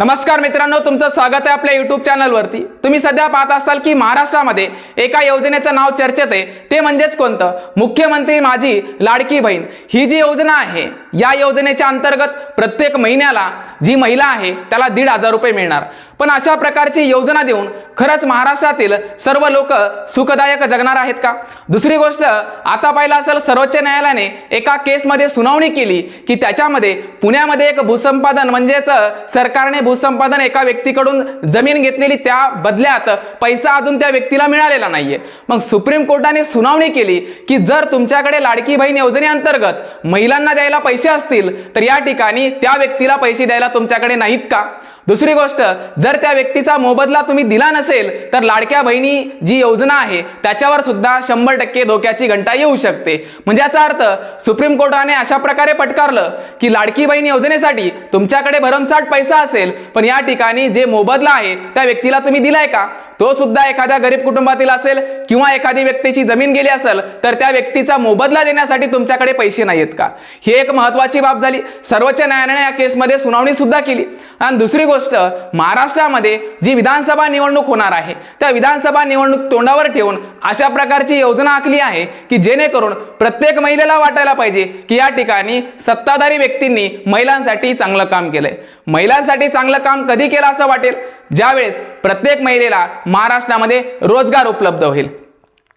नमस्कार मित्रांनो तुमचं स्वागत आहे आपल्या युट्यूब चॅनलवरती तुम्ही सध्या पाहत असाल की महाराष्ट्रामध्ये एका योजनेचं नाव चर्चेत आहे. ते म्हणजेच कोणतं? मुख्यमंत्री माझी लाडकी बहीण. ही जी योजना आहे या योजनेच्या अंतर्गत प्रत्येक महिन्याला जी महिला आहे त्याला दीड हजार रुपये मिळणार. पण अशा प्रकारची योजना देऊन खरंच महाराष्ट्रातील सर्व लोक सुखदायक जगणार आहेत का? दुसरी गोष्ट आता पाहिलं असेल सर्वोच्च न्यायालयाने एका केसमध्ये सुनावणी केली की त्याच्यामध्ये पुण्यामध्ये एक भूसंपादन म्हणजेच सरकारने भूसंपादन एका व्यक्तीकडून जमीन घेतलेली त्या बदल्यात पैसा अजून त्या व्यक्तीला मिळालेला नाहीये. मग सुप्रीम कोर्टाने सुनावणी केली की जर तुमच्याकडे लाडकी बहीण योजनेअंतर्गत महिलांना द्यायला पैसे असतील तर या ठिकाणी त्या व्यक्तीला पैसे द्यायला तुमच्याकडे नाहीत का? दुसरी गोष्ट जर त्या व्यक्तीचा मोबदला तुम्ही दिला नसेल तर लाडक्या बहिणी जी योजना आहे त्याच्यावर सुद्धा शंभर टक्के धोक्याची घंटा येऊ शकते. म्हणजे याचा अर्थ सुप्रीम कोर्टाने अशा प्रकारे पटकारलं की लाडकी बहीण योजनेसाठी तुमच्याकडे भरमसाठ पैसा असेल पण या ठिकाणी जे मोबदला आहे त्या व्यक्तीला तुम्ही दिलाय का? तो सुद्धा एखाद्या गरीब कुटुंबातील असेल किंवा एखादी व्यक्तीची जमीन गेली असेल तर त्या व्यक्तीचा मोबदला देण्यासाठी तुमच्याकडे पैसे नाहीत का? ही एक महत्वाची बाब झाली. सर्वोच्च न्यायालयाने या केसमध्ये सुनावणी सुद्धा केली. आणि दुसरी गोष्ट महाराष्ट्रामध्ये जी विधानसभा निवडणूक होणार आहे त्या विधानसभा निवडणूक तोंडावर ठेवून अशा प्रकारची योजना आखली आहे की जेणेकरून प्रत्येक महिलेला वाटायला पाहिजे की या ठिकाणी सत्ताधारी व्यक्तींनी महिलांसाठी चांगलं काम केलंय. महिलांसाठी चांगलं काम कधी केलं असं वाटेल? ज्यावेळेस प्रत्येक महिलेला महाराष्ट्रामध्ये रोजगार उपलब्ध होईल.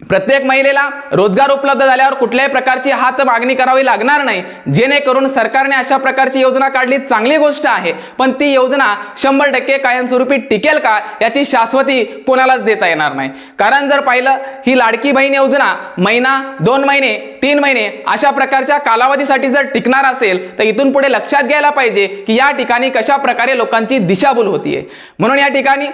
प्रत्येक महिलेला रोजगार उपलब्ध झाल्यावर कुठल्याही प्रकारची हात मागणी करावी लागणार नाही. जेणेकरून सरकारने अशा प्रकारची योजना काढली. चांगली गोष्ट आहे. पण ती योजना शंभर टक्के कायमस्वरूपी टिकेल का याची शाश्वती कोणालाच देता येणार नाही. कारण जर पाहिलं ही लाडकी बहीण योजना महिना दोन महिने तीन महिने अशा प्रकारच्या कालावधीसाठी जर टिकणार असेल तर इथून पुढे लक्षात घ्यायला पाहिजे की या ठिकाणी कशा प्रकारे लोकांची दिशाभूल होतीये. म्हणून या ठिकाणी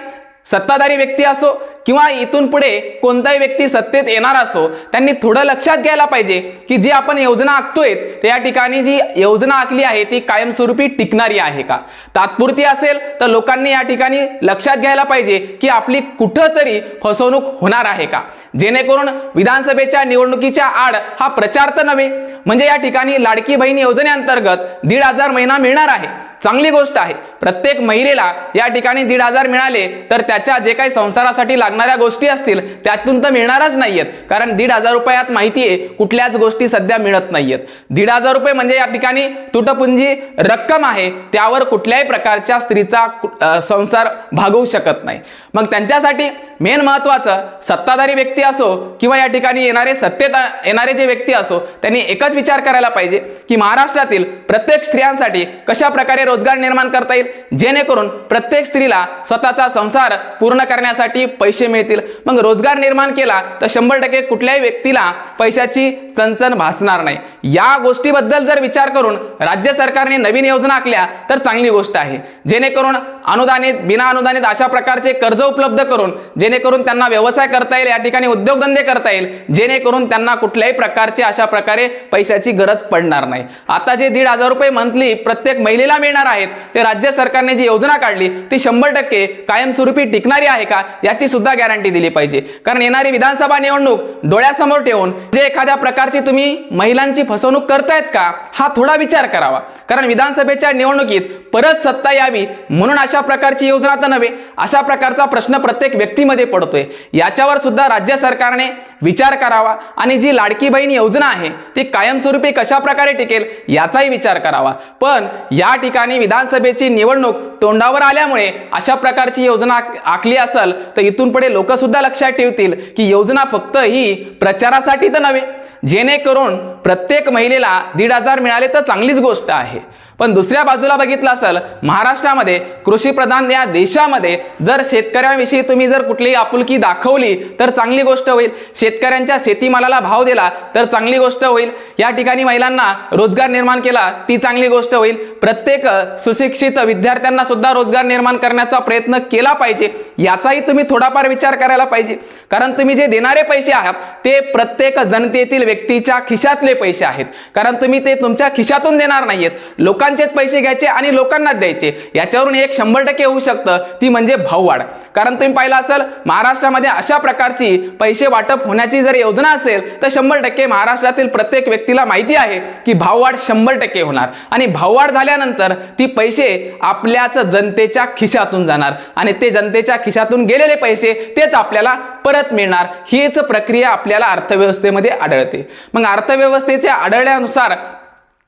सत्ताधारी व्यक्ती असो किंवा इथून पुढे कोणताही व्यक्ती सत्तेत येणार असो त्यांनी थोडं लक्षात घ्यायला पाहिजे की जी आपण योजना आखतोय तर या ठिकाणी जी योजना आखली आहे ती कायमस्वरूपी टिकणारी आहे का? तात्पुरती असेल तर लोकांनी या ठिकाणी लक्षात घ्यायला पाहिजे की आपली कुठंतरी फसवणूक होणार आहे का? जेणेकरून विधानसभेच्या निवडणुकीच्या आड हा प्रचार तर नव्हे म्हणजे या ठिकाणी लाडकी बहीण योजनेअंतर्गत दीड हजार महिना मिळणार आहे. चांगली गोष्ट आहे. प्रत्येक महिलेला या ठिकाणी दीड हजार मिळाले तर त्याच्या जे काही संसारासाठी लागणाऱ्या गोष्टी असतील त्यातून तर मिळणारच नाहीयेत. कारण दीड हजार रुपयात माहिती आहे कुठल्याच गोष्टी सध्या मिळत नाहीयेत. दीड हजार रुपये म्हणजे या ठिकाणी तुटपुंजी रक्कम आहे त्यावर कुठल्याही प्रकारच्या स्त्रीचा संसार भागवू शकत नाही. मग त्यांच्यासाठी मेन महत्वाचं सत्ताधारी व्यक्ती असो किंवा या ठिकाणी येणारे सत्तेत येणारे जे व्यक्ती असो त्यांनी एकच विचार करायला पाहिजे की महाराष्ट्रातील प्रत्येक स्त्रियांसाठी कशा प्रकारे रोजगार निर्माण करता येईल? जेणेकरून प्रत्येक स्त्रीला स्वतःचा संसार पूर्ण करण्यासाठी पैसे मिळतील. मग रोजगार निर्माण केला तर शंभर टक्के कुठल्याही व्यक्तीला पैशाची चणचण भासणार नाही. या गोष्टीबद्दल जर विचार करून राज्य सरकारने नवीन योजना आखल्या तर चांगली गोष्ट आहे. जेणेकरून अनुदानित बिना अनुदानित अशा प्रकारचे कर्ज उपलब्ध करून जेणेकरून त्यांना व्यवसाय करता येईल या ठिकाणी उद्योगधंदे करता येईल जेणेकरून त्यांना कुठल्याही प्रकारचे अशा प्रकारे पैशाची गरज पडणार नाही. आता जे दीड हजार रुपये मंथली प्रत्येक महिलेला मिळणार आहेत ते राज्य सरकारने जी योजना काढली ती शंभर टक्के कायमस्वरूपी टिकणारी आहे का याची सुद्धा गॅरंटी दिली पाहिजे. कारण येणारी विधानसभा निवडणूक डोळ्यासमोर ठेवून जे एखाद्या प्रकारची तुम्ही महिलांची फसवणूक करतायत का हा थोडा विचार करावा. कारण विधानसभेच्या निवडणुकीत परत सत्ता यावी म्हणून अशा प्रकारची योजना तर नव्हे अशा प्रकारचा प्रश्न प्रत्येक व्यक्तीमध्ये पडतोय. याच्यावर सुद्धा राज्य सरकारने विचार करावा आणि जी लाडकी बहीण योजना आहे ती कायमस्वरूपी कशा प्रकारे टिकेल याचाही विचार करावा. पण या ठिकाणी विधानसभेची निवडणूक तोंडावर आल्यामुळे अशा प्रकारची योजना आखली असेल तर इथून पुढे लोकसुद्धा लक्षात ठेवतील की योजना फक्त ही प्रचारासाठी तर नव्हे. जेणेकरून प्रत्येक महिलेला दीड हजार मिळाले तर चांगलीच गोष्ट आहे. पण दुसऱ्या बाजूला बघितलं असेल महाराष्ट्रामध्ये कृषीप्रधान या देशामध्ये जर शेतकऱ्यांविषयी तुम्ही जर कुठलीही आपुलकी दाखवली तर चांगली गोष्ट होईल. शेतकऱ्यांच्या शेतीमालाला भाव दिला तर चांगली गोष्ट होईल. या ठिकाणी महिलांना रोजगार निर्माण केला ती चांगली गोष्ट होईल. प्रत्येक सुशिक्षित विद्यार्थ्यांना सुद्धा रोजगार निर्माण करण्याचा प्रयत्न केला पाहिजे. याचाही तुम्ही थोडाफार विचार करायला पाहिजे. कारण तुम्ही जे देणारे पैसे आहात ते प्रत्येक जनतेतील व्यक्तीच्या खिशातले पैसे आहेत. कारण तुम्ही ते तुमच्या खिशातून देणार नाहीयेत. लोकांचेच पैसे घ्यायचे आणि लोकांनाच द्यायचे. याच्यावरून एक शंभर टक्के होऊ शकतं. ती म्हणजे भाववाढ कारण तुम्ही पाहिलं असेल महाराष्ट्रामध्ये अशा प्रकारची पैसे वाटप होण्याची जर योजना असेल तर शंभर टक्के महाराष्ट्रातील प्रत्येक व्यक्तीला माहिती आहे की भाववाढ शंभर टक्के होणार. आणि भाववाढ झाल्यानंतर ती पैसे आपल्याच जनतेच्या खिशातून जाणार. आणि ते जनतेच्या खिशातून गेलेले पैसे तेच आपल्याला परत मिळणार हीच प्रक्रिया आपल्याला अर्थव्यवस्थेमध्ये आढळते. मग अर्थव्यवस्थेच्या आढळल्यानुसार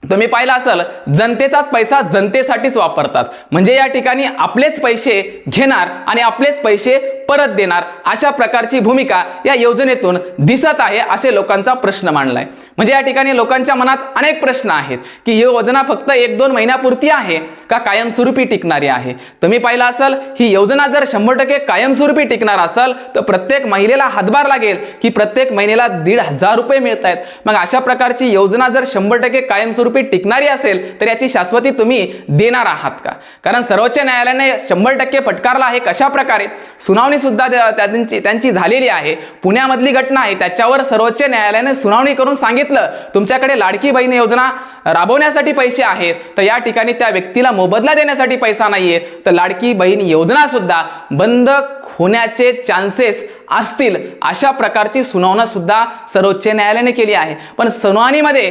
तुम्ही पाहिलं असेल जनतेचाच पैसा जनतेसाठीच वापरतात. म्हणजे या ठिकाणी आपलेच पैसे घेणार आणि आपलेच पैसे परत देणार अशा प्रकारची भूमिका या योजनेतून दिसत आहे असे लोकांचा प्रश्न मांडलाय. म्हणजे या ठिकाणी लोकांच्या मनात अनेक प्रश्न आहेत की ही योजना फक्त एक दोन महिन्यापुरती आहे का कायमस्वरूपी टिकणारी आहे? तुम्ही पाहिलं असाल ही योजना जर शंभर टक्के कायमस्वरूपी टिकणार असेल तर प्रत्येक महिलेला हातभार लागेल की प्रत्येक महिनेला दीड हजार रुपये मिळत आहेत मग अशा प्रकारची योजना जर शंभर टक्के कायमस्वरूपी टिकणारी असेल तर याची शाश्वती तुम्ही देणार आहात का? कारण सर्वोच्च न्यायालयाने शंभर टक्के फटकारला आहे कशा प्रकारे? सुनावणी सुद्धा त्यांची त्यांची झालेली आहे. पुण्यामधली घटना आहे त्याच्यावर सर्वोच्च न्यायालयाने सुनावणी करून सांगितलं तुमच्याकडे लाडकी बहीण योजना राबवण्यासाठी पैसे आहेत तर या ठिकाणी त्या व्यक्तीला मोबदला देण्यासाठी पैसा नाहीये तर लाडकी बहीण योजना सुद्धा बंद होण्याचे चान्सेस असतील अशा प्रकारची सुनावणा सुद्धा सर्वोच्च न्यायालयाने केली आहे. पण सुनावणीमध्ये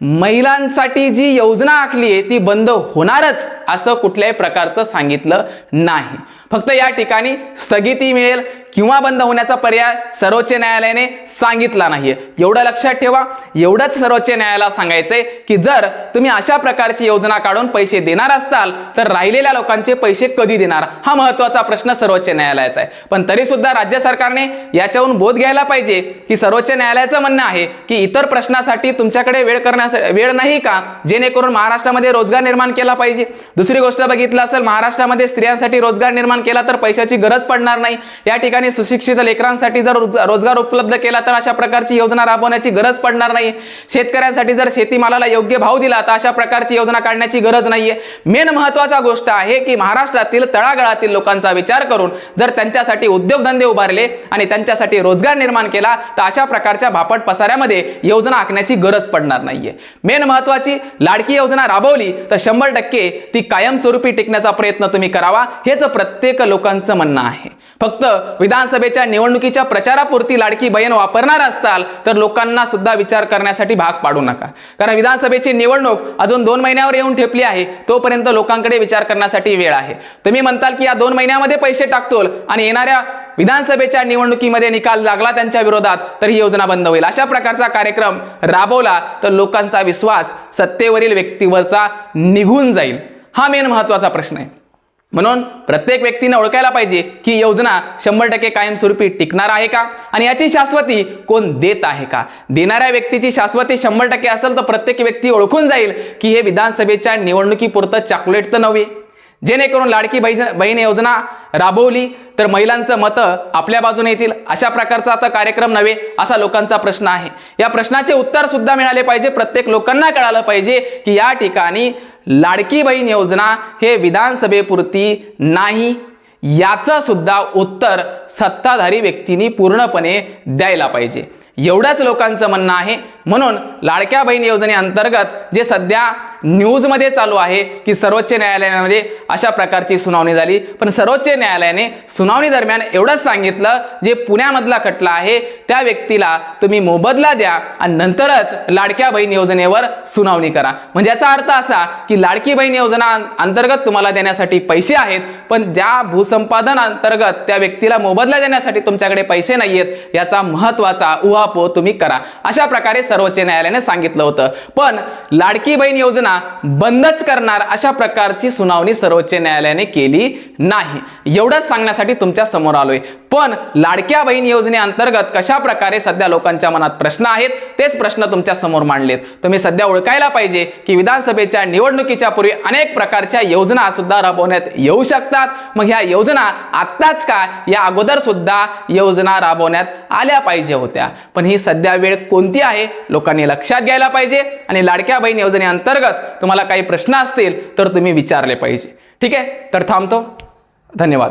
महिलांसाठी जी योजना आखली आहे ती बंद होणारच असं कुठल्याही प्रकारचं सांगितलं नाही. फक्त या ठिकाणी स्थगिती मिळेल किंवा बंद होण्याचा पर्याय सर्वोच्च न्यायालयाने सांगितला नाहीये. एवढं लक्षात ठेवा. एवढंच सर्वोच्च न्यायालयाला सांगायचंय की जर तुम्ही अशा प्रकारची योजना काढून पैसे देणार असताल तर राहिलेल्या लोकांचे पैसे कधी देणार? हा महत्त्वाचा प्रश्न सर्वोच्च न्यायालयाचा आहे. पण तरी सुद्धा राज्य सरकारने याच्यावरून बोध घ्यायला पाहिजे की सर्वोच्च न्यायालयाचं म्हणणं आहे की इतर प्रश्नासाठी तुमच्याकडे वेळ करण्यासाठी वेळ नाही का? जेणेकरून महाराष्ट्रामध्ये रोजगार निर्माण केला पाहिजे. दुसरी गोष्ट बघितलं असेल महाराष्ट्रामध्ये स्त्रियांसाठी रोजगार निर्माण केला तर पैशाची गरज पडणार नाही. या ठिकाणी सुशिक्षित लेकरांसाठी जर रोजगार उपलब्ध केला तर अशा प्रकारची योजना राबवण्याची गरज पडणार नाही. शेतकऱ्यांसाठी जर शेतीमालाला योग्य भाव दिला तर अशा प्रकारची योजना काढण्याची गरज नाहीये. मेन महत्त्वाचा गोष्ट आहे की महाराष्ट्रातील तळागाळातील लोकांचा विचार करून जर त्यांच्यासाठी उद्योगधंदे उभारले आणि त्यांच्यासाठी रोजगार निर्माण केला तर अशा प्रकारच्या भापट पसाऱ्यामध्ये योजना आखण्याची गरज पडणार नाहीये. मेन महत्वाची लाडकी योजना राबवली तर शंभर टक्के ती कायमस्वरूपी टिकण्याचा प्रयत्न तुम्ही करावा हेच प्रत्येक लोकांचं म्हणणं आहे. फक्त विधानसभेच्या निवडणुकीच्या प्रचारापुरती लाडकी बहीण वापरणार असताल तर लोकांना सुद्धा विचार करण्यासाठी भाग पाडू नका. कारण विधानसभेची निवडणूक अजून दोन महिन्यावर येऊन ठेपली आहे तोपर्यंत लोकांकडे विचार करण्यासाठी वेळ आहे. तुम्ही म्हणताल की या दोन महिन्यामध्ये पैसे टाकतो आणि येणाऱ्या विधानसभेच्या निवडणुकीमध्ये निकाल लागला त्यांच्या विरोधात तर ही योजना बंद होईल. अशा प्रकारचा कार्यक्रम राबवला तर लोकांचा विश्वास सत्तेवरील व्यक्तीवरचा निघून जाईल. हा मेन महत्त्वाचा प्रश्न आहे. म्हणून प्रत्येक व्यक्तीने ओळखायला पाहिजे की योजना शंभर टक्के कायमस्वरूपी टिकणार आहे का? आणि याची शाश्वती कोण देत आहे का? देणाऱ्या व्यक्तीची शाश्वती शंभर टक्के असेल तर प्रत्येक व्यक्ती ओळखून जाईल की हे विधानसभेच्या निवडणुकीपुरतं चॉकलेट तर नव्हे. जेणेकरून लाडकी बहीण बहीण योजना राबवली तर महिलांचं मतं आपल्या बाजूने येतील. अशा प्रकारचा आता कार्यक्रम नव्हे असा लोकांचा प्रश्न आहे. या प्रश्नाचे उत्तर सुद्धा मिळाले पाहिजे. प्रत्येक लोकांना कळालं पाहिजे की या ठिकाणी लाडकी बहीण योजना हे विधानसभेपुरती नाही याचं सुद्धा उत्तर सत्ताधारी व्यक्तींनी पूर्णपणे द्यायला पाहिजे. एवढंच लोकांचं म्हणणं आहे. म्हणून लाडक्या बहीण योजनेअंतर्गत जे सध्या न्यूजमध्ये चालू आहे की सर्वोच्च न्यायालयामध्ये अशा प्रकारची सुनावणी झाली. पण सर्वोच्च न्यायालयाने सुनावणी दरम्यान एवढंच सांगितलं जे पुण्यामधला खटला आहे त्या व्यक्तीला तुम्ही मोबदला द्या आणि नंतरच लाडक्या बहीण योजनेवर सुनावणी करा. म्हणजे याचा अर्थ असा की लाडकी बहीण योजना अंतर्गत तुम्हाला देण्यासाठी पैसे आहेत पण त्या भूसंपादन अंतर्गत त्या व्यक्तीला मोबदला देण्यासाठी तुमच्याकडे पैसे नाहीयेत याचा महत्त्वाचा उहापोह तुम्ही करा. अशा प्रकारे सर्वोच्च न्यायालयाने सांगितलं होतं. पण लाडकी बहीण योजना बंदच करणार अशा प्रकारची सुनावणी सर्वोच्च न्यायालयाने केली नाही. एवढंच सांगण्यासाठी तुमच्यासमोर आलोय. पण लाडक्या बहीण योजनेअंतर्गत कशा प्रकारे सध्या लोकांच्या मनात प्रश्न आहेत तेच प्रश्न तुमच्यासमोर मांडलेत. तुम्ही सध्या ओळखायला पाहिजे की विधानसभेच्या निवडणुकीच्या पूर्वी अनेक प्रकारच्या योजना सुद्धा राबवण्यात येऊ शकतात. मग ह्या योजना आत्ताच काय या अगोदर सुद्धा योजना राबवण्यात आल्या पाहिजे होत्या. पण ही सध्या वेळ कोणती आहे? लोकांनी लक्षात घ्यायला पाहिजे. आणि लाडक्या बहीण योजनेअंतर्गत तुम्हाला काही प्रश्न असतील तर तुम्ही विचारले पाहिजे. ठीक आहे? तर थांबतो. धन्यवाद.